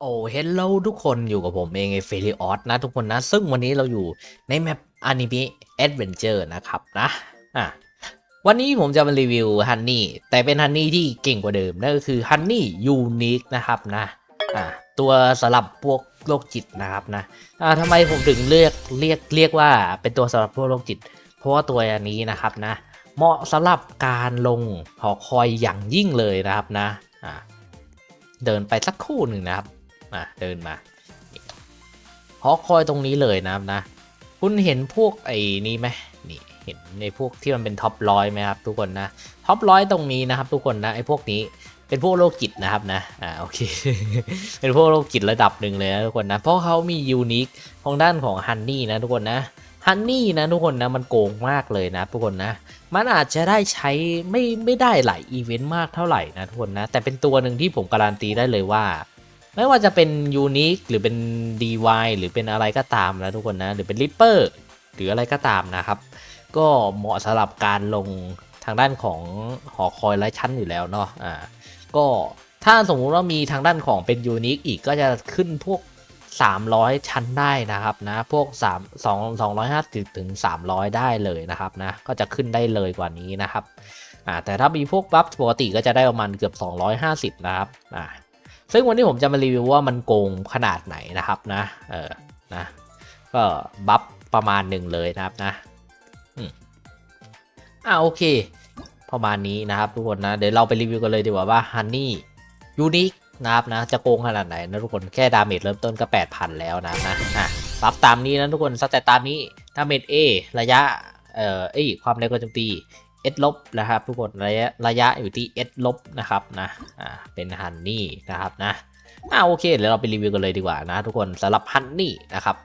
โอ้เฮลโลทุกคนอยู่กับผมเองไอเฟลิออสนะทุกคนนะ ซึ่งวันนี้เราอยู่ในแมปอนิเมะแอดเวนเจอร์นะครับนะอะวันนี้ผมจะมารีวิวฮันนี่แต่เป็นฮันนี่ที่เก่งกว่าเดิม นั่นก็คือฮันนี่ยูนิคนะครับนะอะตัวสำหรับพวกโรคจิตนะครับนะอ่าทำไมผมถึงเลือกเรียกเรียกว่าเป็นตัวสำหรับพวกโรคจิต เพราะว่าตัวอันนี้นะครับนะ เหมาะสำหรับการลงหอคอยอย่างยิ่งเลยนะครับนะอะเดินไปสักคู่หนึ่งนะครับ มาเดินมาหอคอยตรงนี้เลยนะครับนะ คุณเห็นพวกไอ้นี้ไหมนี่เห็นในพวกที่มันเป็นท็อปร้อยไหมครับทุกคนนะท็อปร้อยตรงนี้นะครับ ทุกคนนะไอ้พวกนี้เป็นพวกโรคจิตนะครับนะ อ่า โอเค เป็นพวกโรคจิตระดับหนึ่งเลยนะทุกคนนะ เพราะเขามียูนิคของด้านของฮันนี่นะทุกคนนะ ฮันนี่นะทุกคนนะมันโกงมากเลยนะทุกคนนะ มันอาจจะได้ใช้ไม่ไม่ได้หลายอีเวนต์มากเท่าไหร่นะทุกคนนะ แต่เป็นตัวหนึ่งที่ผมการันตีได้เลยว่า ไม่ว่าจะเป็นยูนิคหรือเป็น DY หรือเป็นอะไรก็ตามนะทุกคนนะ หรือเป็น Ripper หรืออะไรก็ตามนะครับ ก็เหมาะสำหรับการลงทางด้านของหอคอยไร้ชั้นอยู่แล้วเนาะอ่าก็ถ้าสมมุติว่ามีทางด้านของเป็นยูนิคอีกก็จะขึ้นพวก 300 ชั้นได้นะครับนะ พวก 3 2 250ถึง300 ได้เลยนะครับนะ ก็จะขึ้นได้เลยกว่านี้นะครับ อ่า แต่ถ้ามีพวกบัฟปกติก็จะได้ประมาณเกือบ 250 นะครับ อ่า ซึ่งวันนี้ผมจะมารีวิวว่ามันโกงขนาดไหนนะครับนะ เออ นะ ก็บัฟประมาณหนึ่งเลยนะครับนะอ่าโอเค ประมาณนี้นะครับทุกคนนะ เดี๋ยวเราไปรีวิวกันเลยดีกว่าว่าฮันนี่ยูนิคนะครับนะ จะโกงขนาดไหนนะทุกคน แค่ดาเมจเริ่มต้นก็ 8,000 แล้วนะนะ อะบัฟตามนี้นะทุกคนสแตตตามนี้ ดาเมจ A ระยะ เอ่อ เอ้ย ความเร็วการโจมตี S ลบนะครับทุกคนระยะระยะอยู่ที่ S ลบนะครับนะอ่าเป็นฮันนี่นะครับนะอ่าโอเคเดี๋ยวเราไปรีวิวกันเลยดีกว่านะทุกคนสำหรับฮันนี่นะครับ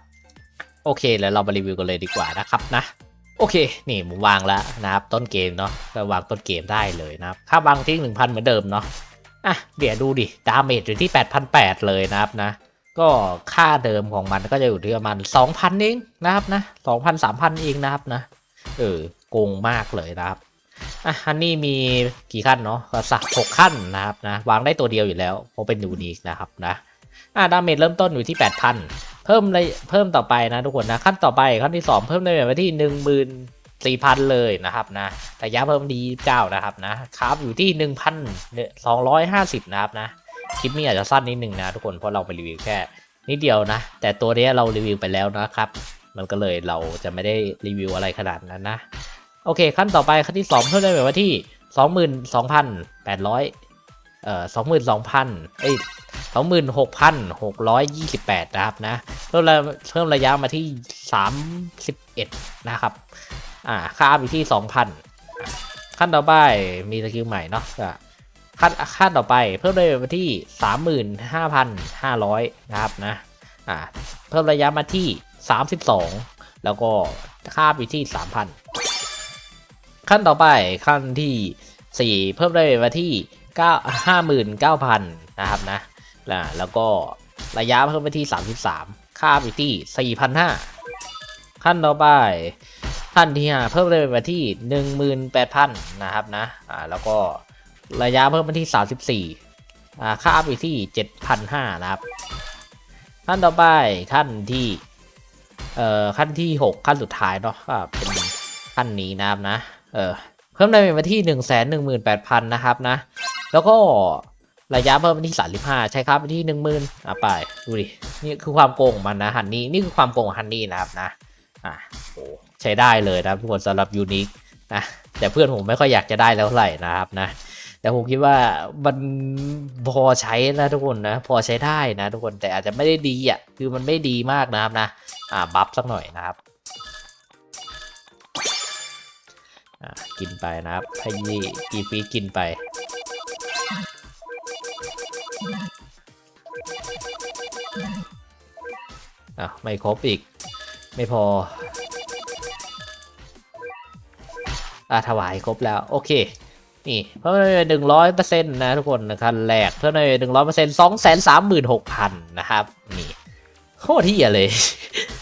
โอเคแล้วเราไปรีวิวกันเลยดีกว่านะครับนะโอเค นี่ผมวางแล้วนะครับต้นเกมเนาะก็วางต้นเกมได้เลยนะครับค่าวางทิ้ง1,000 เหมือนเดิมเนาะอะเดี๋ยวดูดิดาเมจอยู่ที่ 8,800 เลยนะครับนะก็ค่าเดิมของมันก็จะอยู่ที่ประมาณ2,000 เองนะครับนะ2,000 3,000 เองนะครับนะเออ โกงมากเลยนะครับอะอันนี้มีกี่ขั้นเนาะก็สักหกขั้นนะครับนะวางได้ตัวเดียวอยู่แล้วเพราะเป็นยูนิคนะครับนะอะดาเมจเริ่มต้นอยู่ที่ 8,000 เพิ่มเลยเพิ่มต่อไปนะทุกคนนะขั้นต่อไปขั้นที่ 2 เพิ่มได้แบบที่14,000 เลยนะครับนะระยะเพิ่มดีเจ้านะครับนะคราฟอยู่ที่ 1,250 นะครับนะคลิปนี้อาจจะสั้นนิดนึงนะทุกคนเพราะเราไปรีวิวแค่นิดเดียวนะ แต่ตัวเนี้ยเรารีวิวไปแล้วนะครับ มันก็เลยเราจะไม่ได้รีวิวอะไรขนาดนั้นนะ โอเค ขั้นต่อไปขั้นที่2เพิ่มได้แบบว่าที่22,800เอ่อ22,000เอ้ย26,628นะครับนะเพิ่มระเพิ่มระยะมาที่31นะครับอ่าค่าอัพอยู่ที่2,000ขั้นต่อไปมีสกิลใหม่เนาะขั้นขั้นต่อไปเพิ่มได้มาที่35,500นะครับนะอ่าเพิ่มระยะมาที่32แล้วก็ค่าอัพอยู่ที่3,000 ขั้นต่อไปขั้นที่ 4 เพิ่มได้มาที่9 59,000 นะครับนะแล้วก็ระยะเพิ่มไปที่ 33 ค่าไปที่ 4,500 ขั้นต่อไปขั้นที่5เพิ่มได้มาที่ 18,000 นะครับนะแล้วก็ระยะเพิ่มไปที่ 34อ่าค่าไปที่ 7,500 นะครับขั้นต่อไปขั้นที่เอ่อขั้นที่ 6 ขั้นสุดท้ายเนาะก็เป็นขั้นนี้นะครับนะ เออเพิ่มได้เป็นมาที่หนึ่งแสนหนึ่งหมื่นแปดพันนะครับนะ แล้วก็ระยะเพิ่มเป็นที่สามสิบห้าใช้ครับไปที่หนึ่งหมื่นอะไปดูดิ นี่คือความโกงของมันนะฮันนี่นี่คือความโกงของฮันนี่นะครับนะอะโอ้ใช้ได้เลยนะทุกคนสำหรับยูนิคนะแต่เพื่อนผมไม่ค่อยอยากจะได้แล้วไหร่นะครับนะแต่ผมคิดว่ามันพอใช้นะทุกคนนะพอใช้ได้นะทุกคนแต่อาจจะไม่ได้ดีอะคือมันไม่ดีมากนะครับนะอ่าบัฟสักหน่อยนะครับ กินไปนะครับให้ยี่กีฟีกินไป อะ ไม่ครบอีก ไม่พอ อะ ถวายครบแล้ว โอเค นี่ เพิ่มไปหนึ่งร้อยเปอร์เซ็นต์นะทุกคนนะครับแหลกเพิ่มไปหนึ่งร้อยเปอร์เซ็นต์สองแสนสามหมื่นหกพันนะครับ นี่โคตรเที่ยเลย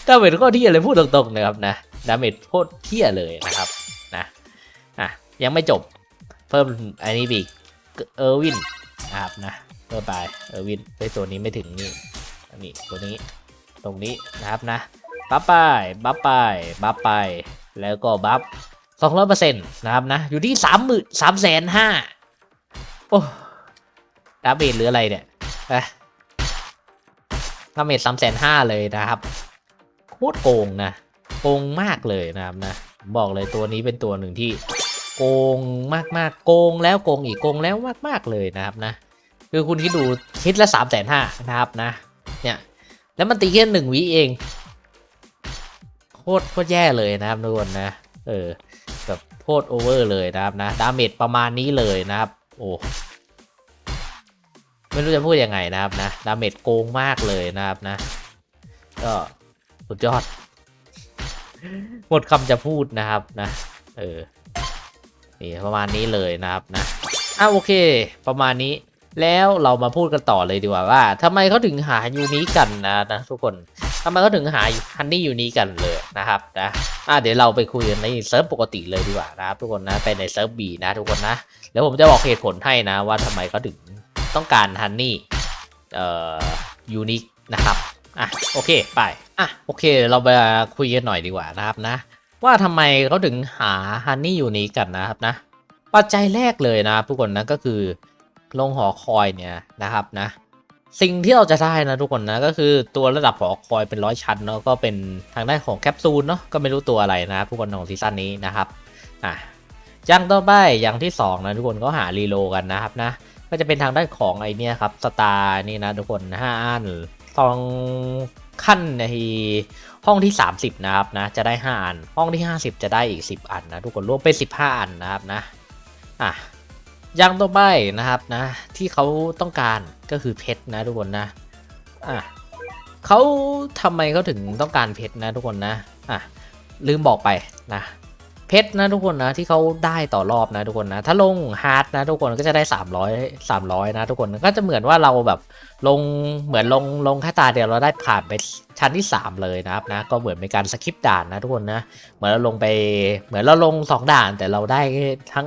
ดาเมจโคตรเที่ยเลยพูดตรงๆนะครับนะ ดาเมจโคตรเที่ยเลยนะครับ ยังไม่จบ เพิ่มอันนี้อีกเออร์วินนะครับนะเออไปเออวินไปตัวนี้ไม่ถึงนี่อันนี้ตัวนี้ ตรงนี้นะครับนะบัฟไปบัฟไปบัฟไป แล้วก็บัฟสองร้อยเปอร์เซ็นต์นะครับนะ อยู่ที่สามหมื่นสามแสนห้าโอ้ดาเมจหรืออะไรเนี่ยอะดาเมจสามแสนห้าเลยนะครับ โคตรโกงนะ โกงมากเลยนะครับนะ บอกเลยตัวนี้เป็นตัวหนึ่งที่ โกงมากๆโกงแล้วโกงอีกโกงแล้วมากๆเลยนะครับนะ คือคุณคิดดูคิดละสามแสนห้านะครับนะ เนี่ย แล้วมันตีแค่หนึ่งวิเอง โคตรโคตรแย่เลยนะครับทุกคนนะ เออแบบโคตรโอเวอร์เลยนะครับนะ ดาเมจประมาณนี้เลยนะครับ โอ้ ไม่รู้จะพูดยังไงนะครับนะ ดาเมจโกงมากเลยนะครับนะ ก็สุดยอด หมดคำจะพูดนะครับนะ เออ นี่ประมาณนี้เลยนะครับนะอะโอเค ประมาณนี้แล้วเรามาพูดกันต่อเลยดีกว่าว่าทำไมเขาถึงหายูนิกันนะนะทุกคนทำไมเขาถึงหาฮันนี่ยูนิกันเลยนะครับนะอะเดี๋ยวเราไปคุยกันในเซิร์ฟปกติเลยดีกว่านะครับทุกคนนะไปในเซิร์ฟบีนะทุกคนนะแล้วผมจะบอกเหตุผลให้นะว่าทำไมเขาถึงต้องการฮันนี่เอ่อยูนิคนะครับอะโอเคไปอะโอเคเราไปคุยกันหน่อยดีกว่านะครับนะ ว่าทำไมเขาถึงหาฮันนี่ยูนิคกันนะครับนะ ปัจจัยแรกเลยนะทุกคนนะก็คือลงหอคอยเนี่ยนะครับนะ สิ่งที่เราจะได้นะทุกคนนะก็คือตัวระดับหอคอยเป็นร้อยชั้นเนาะก็เป็นทางด้านของแคปซูลเนาะก็ไม่รู้ตัวอะไรนะครับทุกคนของซีซั่นนี้นะครับอะอย่างต่อไปอย่างที่สองนะทุกคนก็หารีโลกันนะครับนะก็จะเป็นทางด้านของไอเนี่ยครับสตาร์นี่นะทุกคนห้าอันตองขั้นใน ห้องที่ 30 นะครับนะจะได้ 5 อัน ห้องที่ 50 จะได้อีก 10 อันนะทุกคนรวมเป็น15 อันนะครับนะอะอย่างต่อไปนะครับนะที่เขาต้องการก็คือเพชรนะทุกคนนะอะเขาทำไมเขาถึงต้องการเพชรนะทุกคนนะอะลืมบอกไปนะ เพชรนะทุกคนนะที่เขาได้ต่อรอบนะทุกคนนะ ถ้าลงฮาร์ดนะทุกคนก็จะได้ 300 300 นะทุกคนก็จะเหมือนว่าเราแบบลงเหมือนลงลงแค่ตาเดียวเราได้ผ่านไปชั้นที่ 3 เลยนะครับนะก็เหมือนเป็นการสคิปด่านนะทุกคนนะเหมือนเราลงไปเหมือนเราลง 2 ด่านแต่เราได้ทั้ง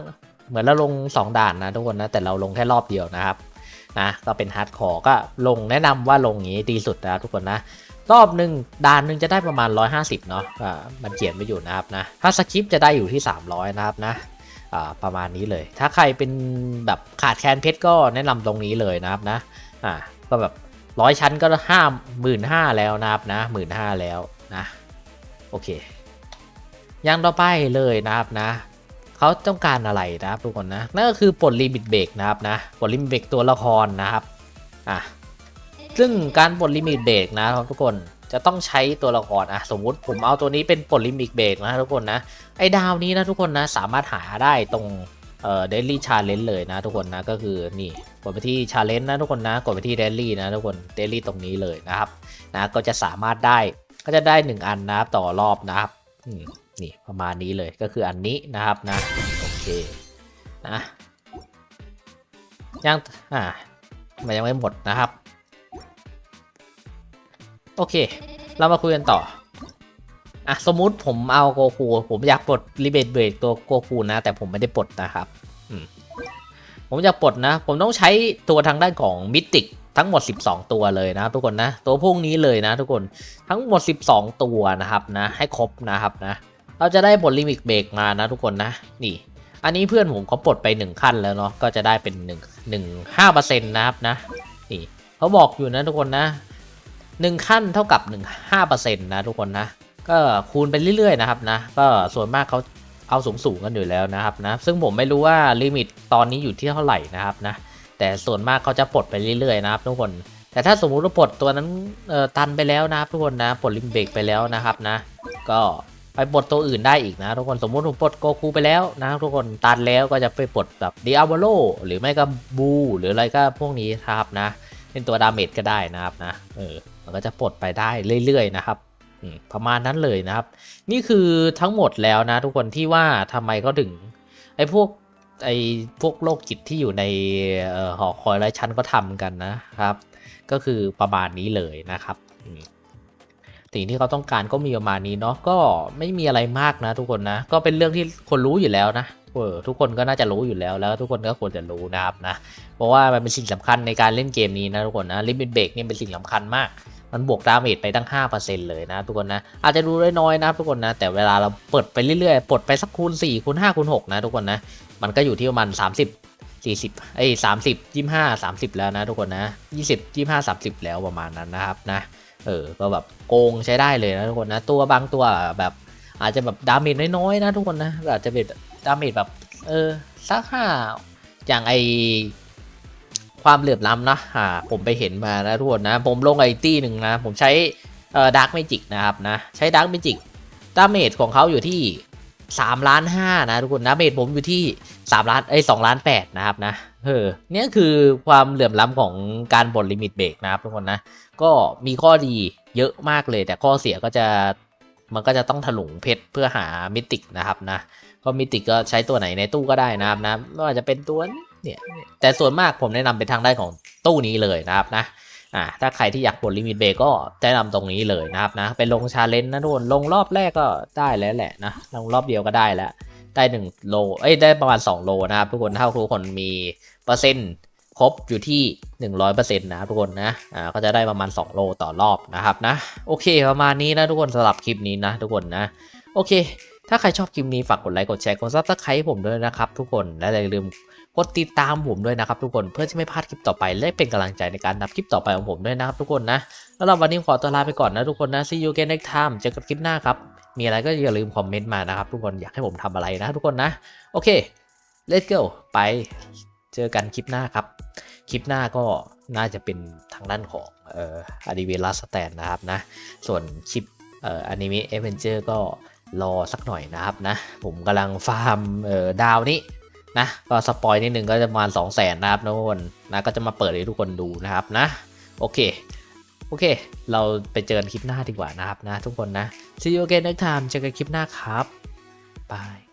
เหมือนเราลง 2 ด่านนะทุกคนนะแต่เราลงแค่รอบเดียวนะครับนะก็เป็นฮาร์ดคอร์ก็ลงแนะนำว่าลงอย่างนี้ดีสุดนะทุกคนนะ รอบหนึ่งด่านหนึ่งจะได้ประมาณ 150 เนาะอ่ามันเขียนไว้อยู่นะครับนะ ถ้าสคริปจะได้อยู่ที่ 300 นะครับนะอ่าประมาณนี้เลย ถ้าใครเป็นแบบขาดแคลนเพชรก็แนะนำตรงนี้เลยนะครับนะอ่าก็แบบร้อยชั้นก็ห้าหมื่นห้าแล้วนะครับนะหมื่นห้าแล้วนะโอเคอย่างต่อไปเลยนะครับนะเขาต้องการอะไรนะครับทุกคนนะนั่นก็คือปลดลิมิตเบรกนะครับนะปลดลิมิตเบรกตัวละครนะครับอะ ซึ่งการปลดลิมิตเบรกนะครับทุกคนจะต้องใช้ตัวละครอะสมมุติผมเอาตัวนี้เป็นปลดลิมิตเบรกนะทุกคนนะไอ้ดาวนี้นะทุกคนนะสามารถหาได้ตรงเอ่อเดลี่ชาเลนจ์เลยนะทุกคนนะก็คือนี่กดไปที่ชาเลนจ์นะทุกคนนะกดไปที่เดลี่นะทุกคนเดลี่ตรงนี้เลยนะครับนะก็จะสามารถได้ก็จะได้ 1 อันนะครับต่อรอบนะครับนี่ประมาณนี้เลยก็คืออันนี้นะครับนะโอเคนะยังอ่ามันยังไม่หมดนะครับ โอเค เรามาคุยกันต่อ อะ สมมุติผมเอาโกคู ผมอยากปลดรีเบทเบรกตัวโกคูนะ แต่ผมไม่ได้ปลดนะครับอืมผมอยากปลดนะ ผมต้องใช้ตัวทางด้านของมิติกทั้งหมด 12 ตัวเลยนะ ทุกคนนะ ตัวพวกนี้เลยนะ ทุกคนทั้งหมด 12 ตัวนะครับนะ ให้ครบนะครับนะ เราจะได้ปลดลิมิตเบรกมานะ ทุกคนนะ นี่ อันนี้เพื่อนผมเขาปลดไป 1 ขั้นแล้วเนาะก็จะได้เป็น 1 1 5%นะครับนะนี่เขาบอกอยู่นะทุกคนนะ หนึ่งขั้นเท่ากับ 1 5%นะทุกคนนะ ก็คูณไปเรื่อยๆนะครับนะ ก็ส่วนมากเขาเอาสูงสูงๆกันอยู่แล้วนะครับนะ ซึ่งผมไม่รู้ว่าลิมิตตอนนี้อยู่ที่เท่าไหร่นะครับนะ แต่ส่วนมากเขาจะปลดไปเรื่อยๆนะครับทุกคน แต่ถ้าสมมุติว่าปลดตัวนั้นตันไปแล้วนะครับทุกคนนะ ปลดลิมเบกไปแล้วนะครับนะ ก็ไปปลดตัวอื่นได้อีกนะทุกคน สมมุติผมปลดโกคูไปแล้วนะทุกคน ตันแล้วก็จะไปปลดแบบดิอา o โ o หรือไม่ก็บู หรืออะไรก็พวกนี้ครับนะ เป็นตัวดาเมจก็ได้นะครับนะ เออ มันก็จะปลดไปได้เรื่อยๆนะครับประมาณนั้นเลยนะครับ นี่คือทั้งหมดแล้วนะทุกคนที่ว่าทำไมเขาถึงไอ้พวกไอ้พวกโรคจิตที่อยู่ในออหอคอยไร้ชั้นก็ทำกันนะครับ ก็คือประมาณนี้เลยนะครับสิ่งที่เขาต้องการก็มีประมาณนี้เนาะก็ไม่มีอะไรมากนะ ทุกคนนะก็เป็นเรื่องที่คนรู้อยู่แล้วนะเออทุกคนก็น่าจะรู้อยู่แล้วแล้วทุกคนก็ควรจะรู้นะครับนะเพราะว่ามันเป็นสิ่งสำคัญในการเล่นเกมนี้นะทุกคนนะลิมิตเบรกนี่เป็นสิ่งสำคัญมาก มันบวกดาเมจไปตั้ง 5%เลยนะทุกคนนะ อาจจะดูน้อยๆนะทุกคนนะ แต่เวลาเราเปิดไปเรื่อยๆปลดไปสักคูณ4คูณ5คูณ6นะทุกคนนะ มันก็อยู่ที่ประมาณ 30 40เอ้ย30 25 30 แล้วนะทุกคนนะ 20 25 30 แล้วประมาณนั้นนะครับนะ เออ ก็แบบโกงใช้ได้เลยนะทุกคนนะ ตัวบางตัวแบบอาจจะแบบดาเมจน้อยๆนะทุกคนนะ อาจจะเป็นดาเมจแบบเออสักห้าอย่างไอ ความเหลื่อมล้ำนะอ่าผมไปเห็นมานะทุกคนนะ ผมลงไอตี้หนึ่งนะ ผมใช้เอ่อดาร์กเมจิกนะครับนะ ใช้ดาร์กเมจิกดาเมจของเขาอยู่ที่3ล้าน5นะทุกคนดาเมจผมอยู่ที่3ล้านเอ้ย2ล้าน8นะครับนะเออเนี่ยคือความเหลื่อมล้ำของการบดลิมิตเบรกนะครับทุกคนนะ ก็มีข้อดีเยอะมากเลย แต่ข้อเสียก็จะมันก็จะต้องถลุงเพชรเพื่อหามิติกนะครับนะก็มิติกก็ใช้ตัวไหนในตู้ก็ได้นะครับนะไม่ว่าจะเป็นตัว เนี่ยแต่ส่วนมากผมแนะนำเป็นทางด้านของตู้นี้เลยนะครับนะอ่าถ้าใครที่อยากปลดลิมิตเบรกก็แนะนำตรงนี้เลยนะครับนะเป็นลงชาเลนจ์นะทุกคนลงรอบแรกก็ได้แล้วแหละนะลงรอบเดียวก็ได้แล้ว ได้1โลเอ้ยได้ประมาณ 2 โลนะครับทุกคนถ้าทุกคนมีเปอร์เซ็นต์ครบอยู่ที่ 100%นะครับทุกคนนะ อ่า ก็จะได้ประมาณ 2 โลต่อรอบนะครับนะ โอเคประมาณนี้นะทุกคนสำหรับคลิปนี้นะทุกคนนะ โอเค ถ้าใครชอบคลิปนี้ฝากกดไลค์กดแชร์กดซับสไครต์ผมด้วยนะครับทุกคนและอย่าลืมกดติดตามผมด้วยนะครับทุกคนเพื่อจะไม่พลาดคลิปต่อไปและเป็นกำลังใจในการทำคลิปต่อไปของผมด้วยนะครับทุกคนนะแล้วเราวันนี้ขอตัวลาไปก่อนนะทุกคนนะ see you again next time เจอกันคลิปหน้าครับมีอะไรก็อย่าลืมคอมเมนต์มานะครับทุกคนอยากให้ผมทำอะไรนะทุกคนนะโอเค let's go ไปเจอกันคลิปหน้าครับคลิปหน้าก็น่าจะเป็นทางด้านของเอ่ออดีเวลาสแตนนะครับนะส่วนคลิปเอ่ออนิเมะเอเวนเจอร์ก็ รอสักหน่อยนะครับนะ ผมกำลังฟาร์มเอ่อดาวนี้นะก็สปอยนิดนึงก็จะประมาณ 2 0 0แสนนะครับทุกคนนะก็จะมาเปิดให้ทุกคนดูนะครับนะ โอเค โอเค เราไปเจอกันคลิปหน้าดีกว่านะครับนะทุกคนนะ see you again next time เจอกันคลิปหน้าครับบาย